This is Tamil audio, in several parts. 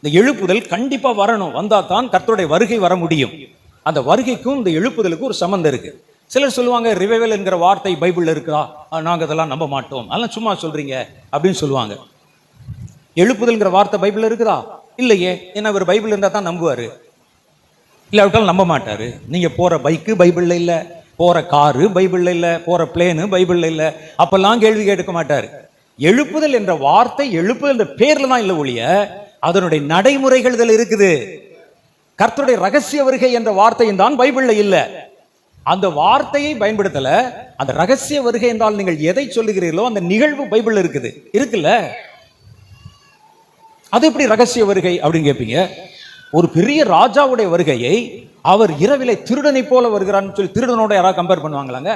இந்த எழுப்புதல் கண்டிப்பாக வரணும். வந்தால் தான் கர்த்தருடைய வருகை வர முடியும். அந்த வருகைக்கும் இந்த எழுப்புதலுக்கும் ஒரு சம்மந்தம் இருக்கு. சிலர் சொல்லுவாங்க ரிவைவல் என்கிற வார்த்தை பைபிளில் இருக்கா நாங்கள் அதெல்லாம் நம்ப மாட்டோம். அதெல்லாம் சும்மா சொல்கிறீங்க அப்படின்னு சொல்லுவாங்க. எழுப்புதல்ங்கிற வார்த்தை பைபிளில் இருக்குதா? இல்லையே. ஏன்னா அவர் பைபிள் இருந்தால் தான் நம்புவார். இல்லாவிட்டாலும் நம்ப மாட்டார். நீங்கள் போகிற பைக்கு பைபிளில் இல்லை. போகிற காரு பைபிளில் இல்லை. போகிற பிளேனு பைபிளில் இல்லை. அப்போல்லாம் கேள்வி கேட்க மாட்டார். எழுப்புதல் என்ற வார்த்தை எழுப்புதல் என்ற பேரில் தான் இல்லை ஒழிய அதனுடைய நடைமுறைகள் இதில் இருக்குது. கர்த்தருடைய ரகசிய வருகை என்ற வார்த்தையும் தான் பைபிள்ல இல்லை. அந்த வார்த்தையை பயன்படுத்தல அந்த ரகசிய வருகை என்றால் நீங்கள் எதை சொல்லுகிறீர்களோ அந்த நிகழ்வு பைபிள் இருக்குது. இருக்குல்ல? அது எப்படி ரகசிய வருகை அப்படின்னு கேட்பீங்க ஒரு பெரிய ராஜாவுடைய வருகையை அவர் இரவிலே திருடனை போல வருகிறான்னு சொல்லி திருடனோட யாராவது கம்பேர் பண்ணுவாங்களாங்க?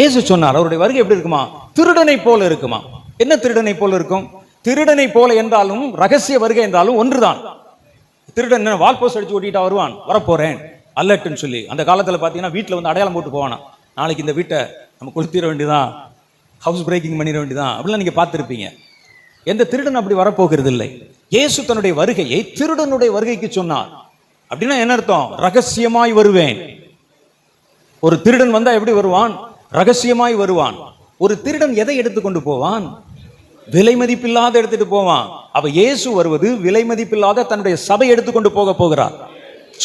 இயேசு சொன்னார் அவருடைய வருகை எப்படி இருக்குமா? திருடனை போல இருக்குமா? என்ன திருடனை போல இருக்கும்? திருடனை போல என்றாலும் ரகசிய வருகை என்றாலும் ஒன்றுதான். திருடன் என்ன வால் போஸ்ட் அடிச்சு ஓட்டிட்டா வருவான் வரப்போறேன் அல்லட்டுன்னு சொல்லி. அந்த காலத்தில் பார்த்தீங்கன்னா வீட்டில் வந்து அடையாளம் போட்டு போவானா நாளைக்கு இந்த வீட்டை நம்ம கொளுத்திட வேண்டியதான் ஹவுஸ் பிரேக்கிங் பண்ணிட வேண்டியதான் அப்படிலாம் நீங்க பார்த்துருப்பீங்க. எந்த திருடன் அப்படி வரப்போகிறது இல்லை இயேசு தன்னுடைய வருகையை திருடனுடைய வருகைக்கு சொன்னார். அப்படின்னா என்ன அர்த்தம்? ரகசியமாய் வருவேன். ஒரு திருடன் வந்தா எப்படி வருவான்? ரகசியமாய் வருவான். ஒரு திருடன் எதை எடுத்துக்கொண்டு போவான்? விலை மதிப்பில்லாத எடுத்துட்டு போவான். அவ இயேசு வருவது விலை மதிப்பில்லாத தன்னுடைய சபை எடுத்துக்கொண்டு போக போகிறார்.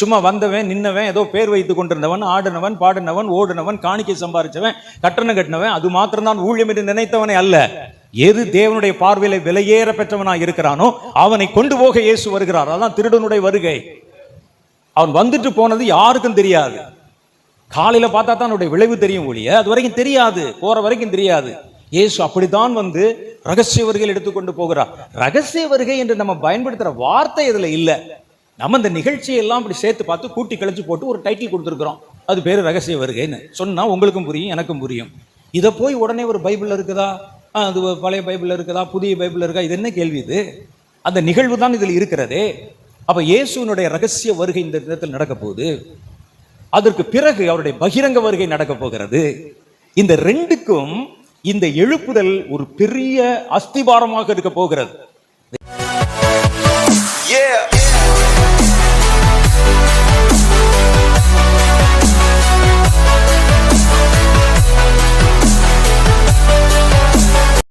சும்மா வந்தவன் நின்னவன் ஏதோ பேர் வைத்துக் கொண்டிருந்தவன் ஆடினவன் பாடினவன் ஓடினவன் காணிக்கை சம்பாரிச்சவன் கட்டணம் கட்டினவன் அது மாத்திரம்தான் ஊழியம் என்று நினைத்தவனே அல்ல. எது தேவனுடைய பார்வையில விலையேற பெற்றவனாக இருக்கிறானோ அவனை கொண்டு போக இயேசு வருகிறார். அதான் திருடனுடைய வருகை. அவன் வந்துட்டு போனது யாருக்கும் தெரியாது. காலையில பார்த்தா தான் அவனுடைய விளைவு தெரியும் ஒழிய அது வரைக்கும் தெரியாது. போற வரைக்கும் தெரியாது. இயேசு அப்படித்தான் வந்து ரகசிய வருகையில் எடுத்துக்கொண்டு போகிறார். ரகசிய வருகை என்று நம்ம பயன்படுத்துகிற வார்த்தை இதில் இல்லை. நம்ம இந்த நிகழ்ச்சியெல்லாம் இப்படி சேர்த்து பார்த்து கூட்டி கழிச்சு போட்டு ஒரு டைட்டில் கொடுத்துருக்குறோம். அது பேர் ரகசிய வருகைன்னு. சொன்னால் உங்களுக்கும் புரியும் எனக்கும் புரியும். இதை போய் உடனே ஒரு பைபிள் இருக்குதா? அது பழைய பைபிள் இருக்குதா? புதிய பைபிள் இருக்கா? இது என்ன கேள்வி இது? அந்த நிகழ்வு தான் இதில் இருக்கிறதே. அப்போ இயேசுனுடைய ரகசிய வருகை இந்த இடத்தில் நடக்க போகுது. அதற்கு பிறகு அவருடைய பகிரங்க வருகை நடக்க போகிறது. இந்த ரெண்டுக்கும் இந்த எழுப்புதல் ஒரு பெரிய அஸ்திபாரமாக இருக்க போகிறது.